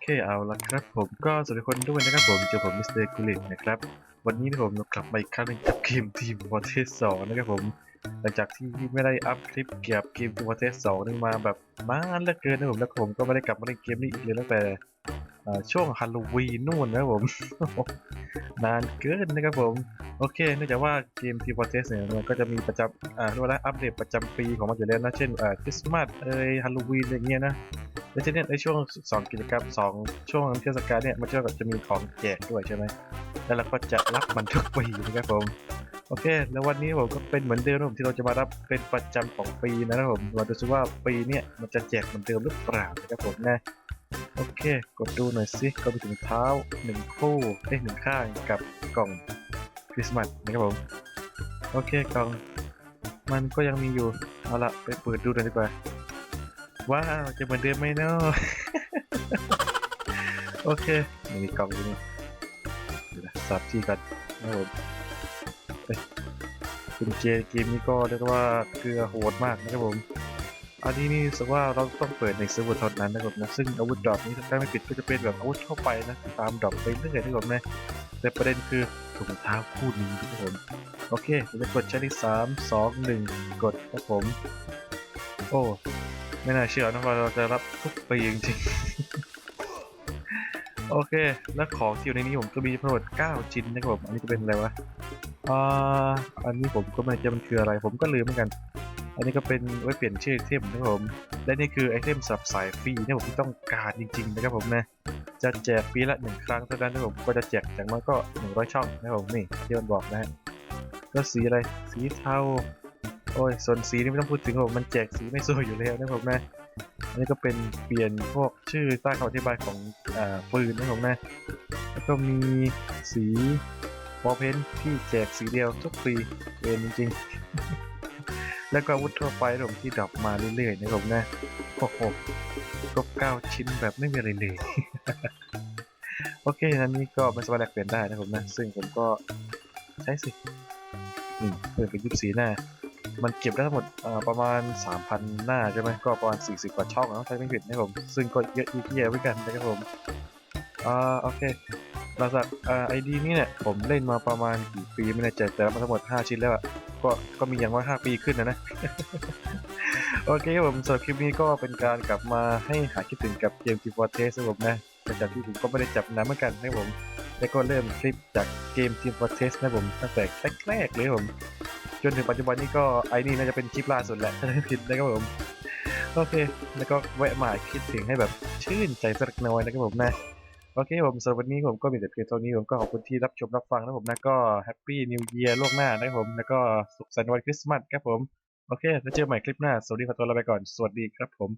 เคเอาละครับผมก็สวัสดีคนด้วยนะครับผมเจอผมมิสเตอร์กุลินนะครับ วันนี้นะผมกลับมาอีกครั้งนึงกับเกมทีมวอเทสสองนะครับผม หลังจากที่ไม่ได้อัพคลิปเกี่ยวกับเกมทีมวอเทสสองนี่มาแบบนานเหลือเกินนะผมแล้วผมก็ไม่ได้กลับมาเล่นเกมนี้อีกเลยตั้งแต่ช่วงฮาโลวีนนู่นนะครับผม นานเกินนะครับผมโอเคเนื่องจากว่าเกมทีมวอเทสเนี่ยมันก็จะมีประจำอ่าเรียกว่าอัปเดตประจำปีของมันอยู่แล้วนะเช่นเอ่อคริสต์มาสเอ้ยฮาโลวีนอะไรเงี้ยนะ แล้วทีเนี้ยในช่วงสองกิจกรรมสองช่วงเทศกาลเนี่ยมันจะแบบจะมีของแจกด้วยใช่ไหมแล้วเราก็จะรับมันทุกปีนะครับผมโอเค แล้ววันนี้ผมก็เป็นเหมือนเดิมนะผมที่เราจะมารับเป็นประจำของปีนะครับผมเราดูซิว่าปีเนี้ยมันจะแจกเหมือนเดิมหรือเปล่านะครับผมนะโอเค กดดูหน่อยสิก็มีถุงเท้าหนึ่งคู่เอ้หนึ่งข้างกับกล่องคริสต์มาสนะครับผมโอเคกล่อง มันก็ยังมีอยู่เอาละไปเปิดดูหน่อยดีกว่า ว้าว จะเหมือนเดิมไหมเนาะโอเค มีกล่องอยู่นี่เดี๋ยวนะสับที่กันนะครับผมเอ้ยคุณเจเกมนี้ก็เรียกว่าเกลือโหดมากนะครับผม อันนี้นี่รู้สึกว่าเราต้องเปิดในเซิร์ฟเวอร์เท่านั้นนะครับนะ ซึ่งอาวุธดรอปนี้ถ้าไม่ผิดก็จะเป็นแบบอาวุธทั่วไปนะ ตามดรอปไปเรื่อยๆนะครับนะแต่ประเด็นคือถุงเท้าคู่นี้นะครับผม โอเค เราจะกดใช้ที่สามสองหนึ่งกดครับผม โอ้ ไม่น่าเชื่อนะว่าเราจะรับทุกปีจริงๆ โอเค แล้วของที่อยู่ในนี้ผมก็มีทั้งหมด9ชิ้นนะครับผม อันนี้จะเป็นอะไรวะอ่าอันนี้ผมก็ไม่แน่ใจมันคืออะไร ผมก็ลืมเหมือนกัน อันนี้ก็เป็นไว้เปลี่ยนชื่อไอเทมนะครับผม และนี่คือไอเทมสับสายฟรีที่ผมต้องการจริง ๆ นะครับผมนะ จะแจกปีละหนึ่งครั้งเท่านั้นนะครับผมก็จะแจกอย่างน้อยก็100ช่องนะครับผมนี่ที่มันบอกนะฮะก็สีอะไร สีเทา โอ้ยส่วนสีนี่ไม่ต้องพูดถึงผมมันแจกสีไม่สวยอยู่แล้วนะผมนะอันนี้ก็เป็นเปลี่ยนพวกชื่อใต้คำอธิบายของอ่าปืนนะผมนะแล้วก็มีสีวอลเพนที่แจกสีเดียวทุกปีเป็นจริงๆ แล้วก็อาวุธทั่วไปผมที่ดรอปมาเรื่อยๆนะผมนะโอ้โหครบเก้าชิ้นแบบไม่มีอะไรเลยโอเคอันนี้ก็ไม่สามารถแลกเปลี่ยนได้นะผมนะ ซึ่งผมก็ใช้สินี่เปิดเป็นยิบสีหน้า มันเก็บได้ทั้งหมดประมาณ 3,000 หน้าใช่ไหมก็ประมาณ 40 กว่าช่องนะถ้าไม่ผิดนะครับผม ซึ่งก็เยอะอีกเยอะเหมือนกันนะครับผมอ่าโอเคหลังจากไอดีนี้เนี่ยผมเล่นมาประมาณกี่ปีไม่แน่ใจแต่มาทั้งหมด 5 ชิ้นแล้วอะก็ก็มีอย่างว่า 5 ปีขึ้นนะนะโอเคครับผมสำหรับคลิปนี้ก็เป็นการกลับมาให้หาคิดถึงกับเกม Team Fortress นะครับผมนะหลังจากที่ผมก็ไม่ได้จับน้ำเหมือนกันนะครับผมแล้วก็เริ่มคลิปจากเกม Team Fortress นะครับผมตั้งแต่แรกๆเลยครับผม จนถึงปัจจุบันนี้ก็ไอ้นี่น่าจะเป็นคลิปล่าสุดแหละถ้าไม่ผิดนะครับผมโอเค แล้วก็แวะมาคิดถึงให้แบบชื่นใจสักหน่อยนะครับผมนะโอเคผมสำหรับวันนี้ผมก็มีแต่เพียงเท่านี้ผมก็ขอบคุณที่รับชมรับฟังนะผมนะก็แฮปปี้นิว e ย r ล่วงหน้านะครับผมแล้วก็สุขสันต์วันคริสต์มาสครับผมโอเคแล้วเจอกันใหม่คลิปหน้าสวัสดีขอตัวลาไปก่อนสวัสดีครับผม